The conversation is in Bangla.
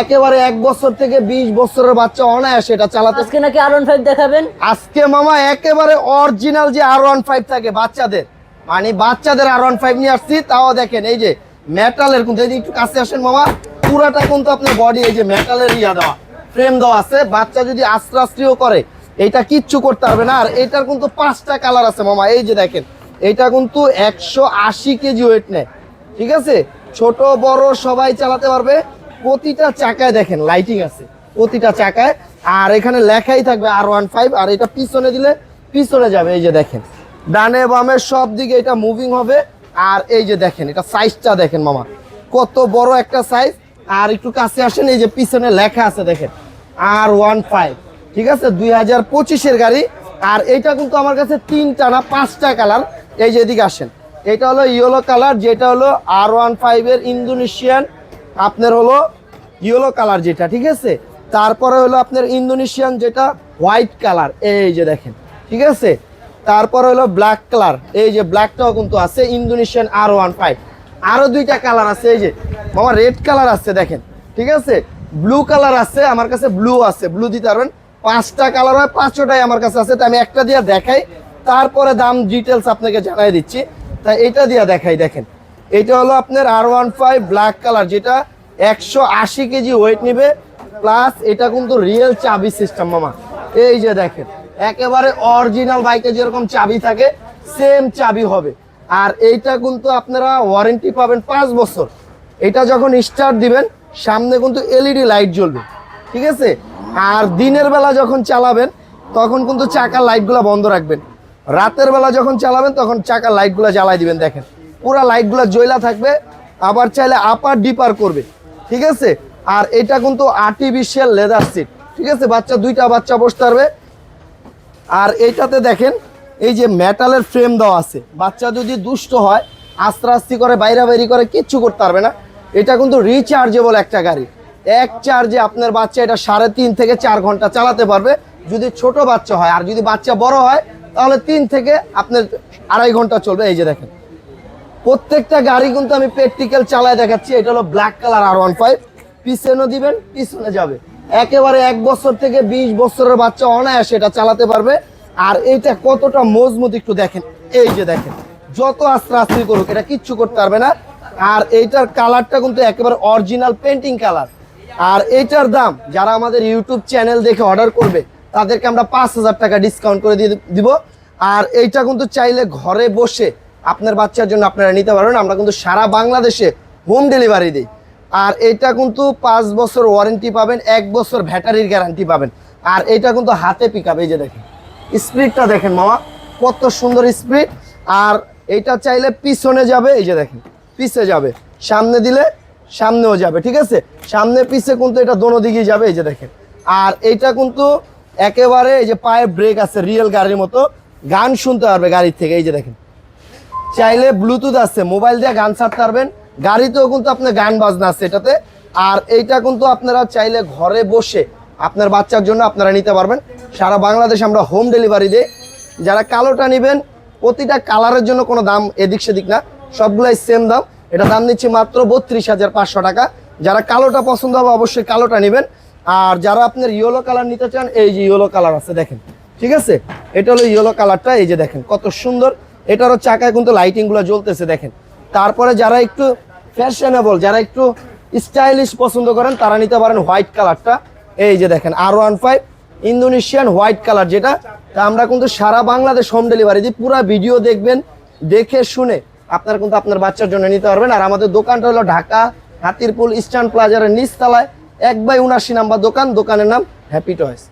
একেবারে এক বছর থেকে বিশ বছরের বাচ্চা অনায়াসে এটা চালাতে আজকে নাকি আর ফাইভ দেখাবেন? আজকে মামা একেবারে অরিজিনাল যে আর ওয়ান ফাইভ থাকে বাচ্চাদের। মানে বাচ্চাদের আর ওয়ান ফাইভ নিয়ে আসছি তাও দেখেন এই যে মেটালের কিন্তু এই যে একটু কাছে আসেন মামা পুরাটা কিন্তু আপনার বডি এই যে মেটালের ইয়া দেওয়া ফ্রেম দেওয়া আছে। বাচ্চা যদি আস্তে আস্তেও করে এটা কিচ্ছু করতে পারবে না। আর এটার কিন্তু পাঁচটা কালার আছে মামা এই যে দেখেন এটা কিন্তু একশো আশি কেজি ওয়েট নেয়। ঠিক আছে? ছোট বড় সবাই চালাতে পারবে। প্রতিটা চাকায় দেখেন লাইটিং আছে। প্রতিটা চাকায়, আর এখানে লেখাই থাকবে আর ওয়ান ফাইভ আর এটা পিছনে দিলে পিছনে যাবে, এই যে দেখেন। ডানে বামে সব দিকে এটা মুভিং হবে, আর এই যে দেখেন, এটা সাইজটা দেখেন মামা। কত বড় একটা সাইজ আর একটু কাছে আসেন, এই যে পিছনে লেখা আছে দেখেন আর ওয়ান ফাইভ ঠিক আছে? দুই হাজার পঁচিশের গাড়ি, আর এইটা কিন্তু আমার কাছে তিনটা না, পাঁচটা কালার। এই যে এদিকে আসেন, এটা হলো ইয়েলো কালার, যেটা হলো আর ওয়ান ফাইভের ইন্দোনেশিয়ান আপনার হলো ইয়েলো কালার যেটা, ঠিক আছে? তারপরে হলো আপনার ইন্দোনেশিয়ান যেটা হোয়াইট কালার এই যে দেখেন, ঠিক আছে? তারপরে হলো ব্ল্যাক কালার এই যে ব্ল্যাকটাও কিন্তু আছে ইন্দোনেশিয়ান আর ওয়ান ফাইভ আরও দুইটা কালার আছে, এই যে, মামা রেড কালার আছে দেখেন, ঠিক আছে? ব্লু কালার আছে, আমার কাছে ব্লু আছে ব্লু দিতে পারবেন। পাঁচটা কালার হয়, পাঁচটাই আমার কাছে আছে, তো আমি একটা দিয়ে দেখাই। তারপরে দাম ডিটেলস আপনাকে জানাই দিচ্ছি। তাই এটা দিয়ে দেখাই, দেখেন। এটা হলো আপনার R one five black colour যেটা একশো আশি কেজি ওয়েট নিবে প্লাস এটা কিন্তু রিয়েল চাবি সিস্টেম মামা। এই যে দেখেন, একেবারে অরিজিনাল বাইকে যেরকম চাবি থাকে সেম চাবি হবে। আর এইটা কিন্তু আপনারা ওয়ারেন্টি পাবেন পাঁচ বছর। এটা যখন স্টার্ট দিবেন, সামনে কিন্তু এলইডি লাইট জ্বলবে। ঠিক আছে? আর দিনের বেলা যখন চালাবেন, তখন কিন্তু চাকার লাইটগুলো বন্ধ রাখবেন। রাতের বেলা যখন চালাবেন, তখন চাকার লাইটগুলো জ্বালাই দিবেন, দেখেন। পুরো লাইটগুলো জ্বলা থাকবে, আবার চাইলে আপার ডিপার করবে, ঠিক আছে? আর এটা কিন্তু আর্টিফিশিয়াল লেদার সিট ঠিক আছে? বাচ্চা, দুইটা বাচ্চা বসতে পারবে। আর এইটাতে দেখেন, এই যে মেটালের ফ্রেম দেওয়া আছে, বাচ্চা যদি দুষ্ট হয় আস্তে আস্তে করে বাইরে বাইরে করে, কিচ্ছু করতে পারবে না। এটা কিন্তু রিচার্জেবল একটা গাড়ি। এক চার্জে আপনার বাচ্চা এটা সাড়ে তিন থেকে চার ঘণ্টা চালাতে পারবে। যদি ছোট বাচ্চা হয়, আর যদি বাচ্চা বড় হয়, তাহলে তিন থেকে আপনার আড়াই ঘণ্টা চলবে। এই যে দেখেন প্রত্যেকটা গাড়ি কিন্তু আমি প্র্যাকটিক্যাল চালায় দেখাচ্ছি। এটা হলো black colour R one five পিছনেও দিবেন, পিছনে যাবে। একেবারে এক বছর থেকে বিশ বছরের বাচ্চা অনায়াসে এটা চালাতে পারবে। আর এইটা কতটা মজবুত একটু দেখেন। এই যে দেখেন, যত আস্তে আস্তে করুক, এটা কিচ্ছু করতে পারবে না। আর এইটার কালারটা কিন্তু একেবারে অরিজিনাল পেন্টিং কালার আর এইটার দাম, যারা আমাদের ইউটিউব চ্যানেল দেখে অর্ডার করবে, তাদেরকে আমরা পাঁচ হাজার টাকা ডিসকাউন্ট করে দিয়ে দিব। আর এইটা কিন্তু চাইলে ঘরে বসে আপনার বাচ্চার জন্য আপনারা নিতে পারবেন। আমরা কিন্তু সারা বাংলাদেশে হোম ডেলিভারি দিই। আর এটা কিন্তু পাঁচ বছর ওয়ারেন্টি পাবেন, এক বছর ব্যাটারির গ্যারান্টি পাবেন। আর এটা কিন্তু হাতে পিক এই যে দেখেন। স্পিডটা দেখেন মামা, কত সুন্দর স্পিড আর এটা চাইলে পিছনে যাবে, এই যে দেখেন, পিছে যাবে। সামনে দিলে সামনেও যাবে, ঠিক আছে? সামনে পিছে কিন্তু এটা দোনো দিকেই যাবে, এই যে দেখেন। আর এইটা কিন্তু একেবারে এই যে পায়ে ব্রেক আছে রিয়েল গাড়ির মতো। গান শুনতে পারবে গাড়ির থেকে, এই যে দেখেন। চাইলে ব্লুটুথ আছে, মোবাইল দিয়ে গান ছাড়তে পারবেন। গাড়িতেও কিন্তু আপনার গান বাজনা আছে এটাতে। আর এইটা কিন্তু আপনারা চাইলে ঘরে বসে আপনার বাচ্চার জন্য আপনারা নিতে পারবেন। সারা বাংলাদেশে আমরা হোম ডেলিভারি দিই। যারা কালোটা নেবেন, প্রতিটা কালারের জন্য কোনো দাম এদিক সেদিক না। সবগুলাই সেম দাম। এটা দাম নিচ্ছে মাত্র বত্রিশ হাজার পাঁচশো টাকা। যারা কালোটা পছন্দ হবে অবশ্যই কালোটা নেবেন। আর যারা আপনার ইয়েলো কালার নিতে চান, এই যে ইয়েলো কালার আছে, দেখেন। ঠিক আছে? এটা হলো ইয়েলো কালারটা এই যে দেখেন, কত সুন্দর। এটারও চাকায় কিন্তু লাইটিংগুলো জ্বলতেছে, দেখেন। তারপরে যারা একটু ফ্যাশনেবল যারা একটু স্টাইলিশ পছন্দ করেন, তারা নিতে পারেন হোয়াইট কালারটা এই যে দেখেন R one five Indonesian white colour যেটা, তা আমরা কিন্তু সারা বাংলাদেশ হোম ডেলিভারি দিই পুরো ভিডিও দেখবেন, দেখে শুনে আপনারা কিন্তু আপনার বাচ্চার জন্য নিতে পারবেন। আর আমাদের দোকানটা হলো ঢাকা, হাতিরপুল, ইস্টার্ন প্লাজারের নিচতলায়, এক বাই উনাশি নাম্বার দোকান, দোকানের নাম হ্যাপি টয়েস